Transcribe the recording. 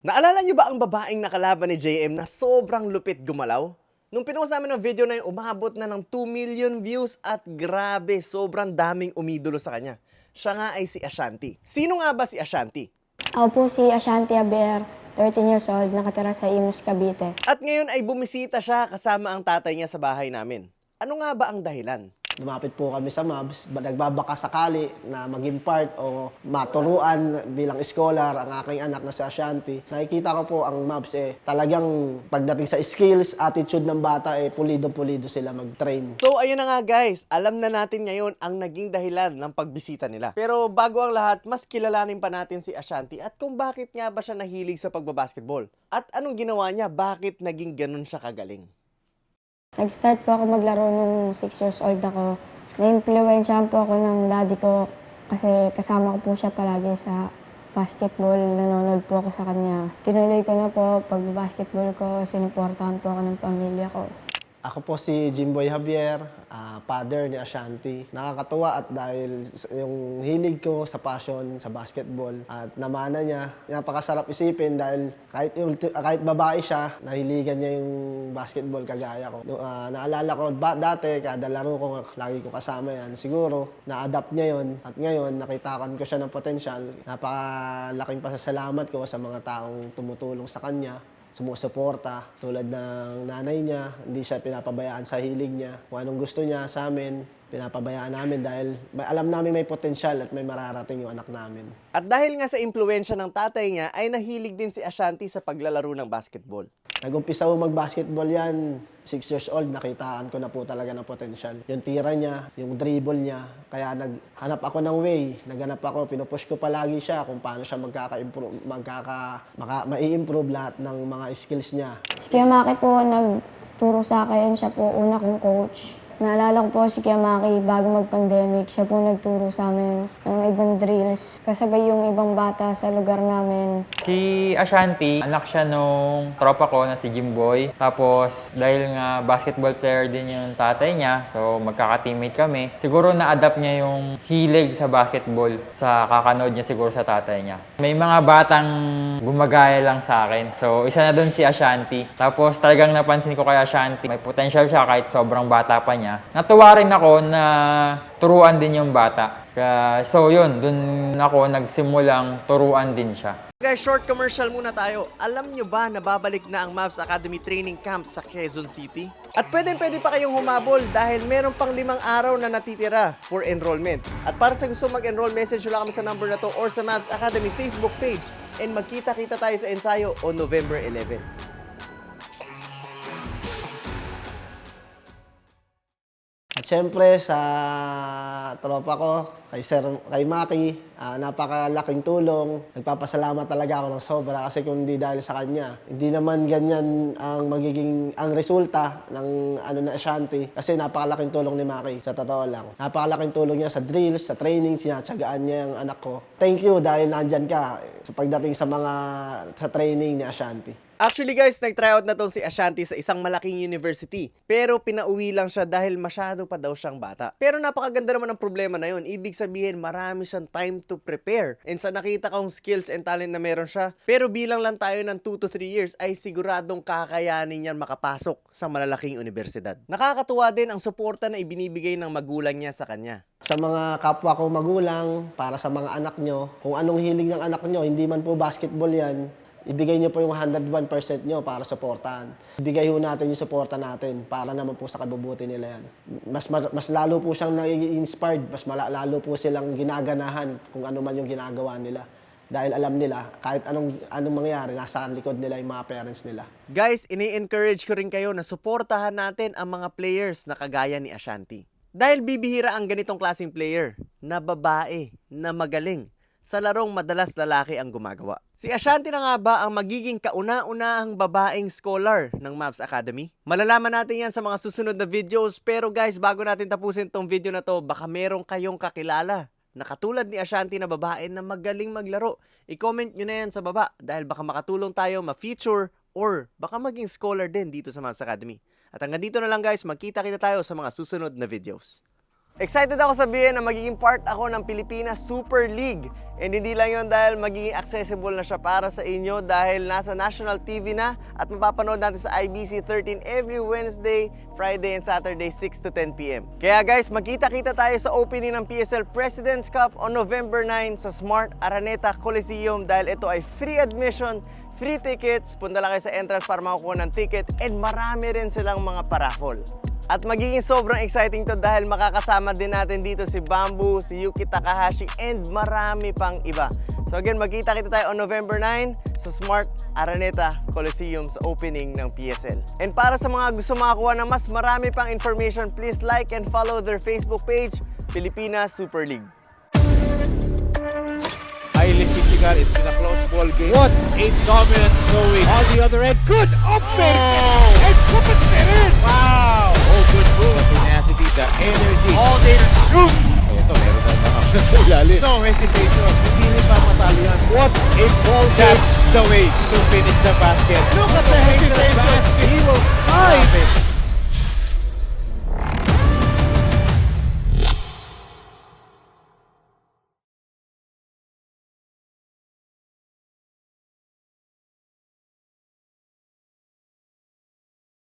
Naalala niyo ba ang babaeng nakalaban ni JM na sobrang lupit gumalaw? Nung pinost namin ng video na yun, umabot na ng 2 million views at grabe, sobrang daming umidolo sa kanya. Siya nga ay si Ashanti. Sino nga ba si Ashanti? Ako po si Ashanti Aber, 13 years old, nakatira sa Imus, Cavite. At ngayon ay bumisita siya kasama ang tatay niya sa bahay namin. Ano nga ba ang dahilan? Lumapit po kami sa MABS, ba- nagbabaka sakali na maging part o maturuan bilang scholar ang aking anak na si Ashanti. Nakikita ko po ang MABS eh talagang pagdating sa skills, attitude ng bata eh pulido-pulido sila mag-train. So ayun na nga guys, alam na natin ngayon ang naging dahilan ng pagbisita nila. Pero bago ang lahat, mas kilalanin pa natin si Ashanti at kung bakit nga ba siya nahilig sa pagbabasketball. At anong ginawa niya, bakit naging ganun siya kagaling. Nag-start po ako maglaro nung 6 years old ako. Na-influensyahan po ako ng daddy ko kasi kasama ko po siya palagi sa basketball. Nanonood po ako sa kanya. Tinuloy ko na po pag-basketball ko, sinuportahan po ako ng pamilya ko. Ako po si Jimboy Javier, ah, father ni Ashanti. Nakakatuwa at dahil yung hilig ko sa passion sa basketball at namana niya, napakasarap isipin dahil kahit, ah, kahit babae siya, nahiligan niya yung basketball kagaya ko. Ah, naalala ko ba, dati, kada laro ko, lagi ko kasama yan. Siguro, na-adapt niya yon at ngayon, nakitakan ko siya ng potensyal. Napakalaking pasasalamat ko sa mga taong tumutulong sa kanya sumusuporta tulad ng nanay niya, hindi siya pinapabayaan sa hilig niya. Kung anong gusto niya sa amin, pinapabayaan namin dahil alam namin may potensyal at may mararating yung anak namin. At dahil nga sa impluensya ng tatay niya, ay nahilig din si Ashanti sa paglalaro ng basketball. Nag-umpisa ko mag-basketball yan, 6 years old, nakitaan ko na po talaga ng potensyal. Yung tira niya, yung dribble niya, kaya naghanap ako ng way, naghanap ako, pinupush ko palagi siya kung paano siya magkaka-improve, magkaka, maka, mai-improve lahat ng mga skills niya. Si Kuya Maki po nagturo sa akin, siya po una kong coach. Naalala ko po si Kuya bago mag-pandemic, siya po nagturo sa amin ng ibang drills. Kasabay yung ibang bata sa lugar namin. Si Ashanti, anak siya nung tropa ko na si Jimboy. Tapos, dahil nga basketball player din yung tatay niya, so magkaka-teammate kami. Siguro na-adapt niya yung hilig sa basketball sa kakanood niya siguro sa tatay niya. May mga batang gumagaya lang sa akin. So, isa na doon si Ashanti. Tapos, talagang napansin ko kay Ashanti, may potential siya kahit sobrang bata pa niya. Natuwa rin ako na turuan din yung bata. So yun, dun ako nagsimulang turuan din siya. Guys, short commercial muna tayo. Alam nyo ba na babalik na ang Mavs Academy Training Camp sa Quezon City? At pwede pwede pa kayong humabol dahil meron pang limang araw na natitira for enrollment. At para sa gusto mag-enroll, message nyo lang kami sa number na to or sa Mavs Academy Facebook page. And magkita-kita tayo sa ensayo on November 11. At syempre sa tropa ko, kay Sir, kay Maki, ah, napakalaking tulong. Nagpapasalamat talaga ako ng sobra kasi kung hindi dahil sa kanya, hindi naman ganyan ang magiging ang resulta ng ano na Ashanti kasi napakalaking tulong ni Maki sa totoo lang. Napakalaking tulong niya sa drills, sa training, sinatsagaan niya ang anak ko. Thank you dahil nandyan ka sa pagdating sa mga sa training ni Ashanti. Actually guys, nag-tryout na tong si Ashanti sa isang malaking university. Pero pinauwi lang siya dahil masyado pa daw siyang bata. Pero napakaganda naman ang problema na yun. Ibig sabihin, marami siyang time to prepare. And sa nakita kong skills and talent na meron siya, pero bilang lang tayo ng 2 to 3 years, ay siguradong kakayanin niyan makapasok sa malalaking universidad. Nakakatuwa din ang suporta na ibinibigay ng magulang niya sa kanya. Sa mga kapwa ko magulang, para sa mga anak nyo, kung anong hiling ng anak nyo, hindi man po basketball yan, ibigay nyo po yung 101% nyo para suportahan. Ibigay ho natin yung suporta natin para naman po sa kabubuti nila yan. Mas, mas, mas lalo po siyang nai-inspired, mas lalo po silang ginaganahan kung ano man yung ginagawa nila. Dahil alam nila, kahit anong, anong mangyari, nasa likod nila yung mga parents nila. Guys, ini-encourage ko rin kayo na suportahan natin ang mga players na kagaya ni Ashanti. Dahil bibihira ang ganitong klaseng player na babae, na magaling, sa larong madalas lalaki ang gumagawa. Si Ashanti na nga ba ang magiging kauna-unahang babaeng scholar ng Mavs Academy? Malalaman natin yan sa mga susunod na videos pero guys, bago natin tapusin tong video na to, baka meron kayong kakilala na katulad ni Ashanti na babae na magaling maglaro. I-comment nyo na yan sa baba dahil baka makatulong tayo ma-feature or baka maging scholar din dito sa Mavs Academy. At hanggang dito na lang guys, magkita-kita tayo sa mga susunod na videos. Excited ako sabihin na magiging part ako ng Pilipinas Super League. And hindi lang yun dahil magiging accessible na siya para sa inyo dahil nasa national TV na at mapapanood natin sa IBC 13 every Wednesday, Friday, and Saturday 6 to 10 p.m. Kaya guys, magkita-kita tayo sa opening ng PSL President's Cup on November 9 sa Smart Araneta Coliseum dahil ito ay free admission free tickets, punta lang kayo sa entrance para makakuha ng ticket and marami rin silang mga paraffol. At magiging sobrang exciting to dahil makakasama din natin dito si Bamboo, si Yuki Takahashi, and marami pang iba. So again, magkita-kita tayo on November 9 sa Smart Araneta Coliseum sa opening ng PSL. And para sa mga gusto makakuha ng mas marami pang information, please like and follow their Facebook page, Pilipinas Super League. highly physical. It's been a close ball game. What a dominant showing. On the other end, good open and put it in. Wow! Oh, good move. The tenacity, the energy. All day to shoot. Ito, meron na mga ilalim. No hesitation. Hindi nila matalo yan. What a ball. That's the way to finish the basket. Look at the hesitation. He will find it.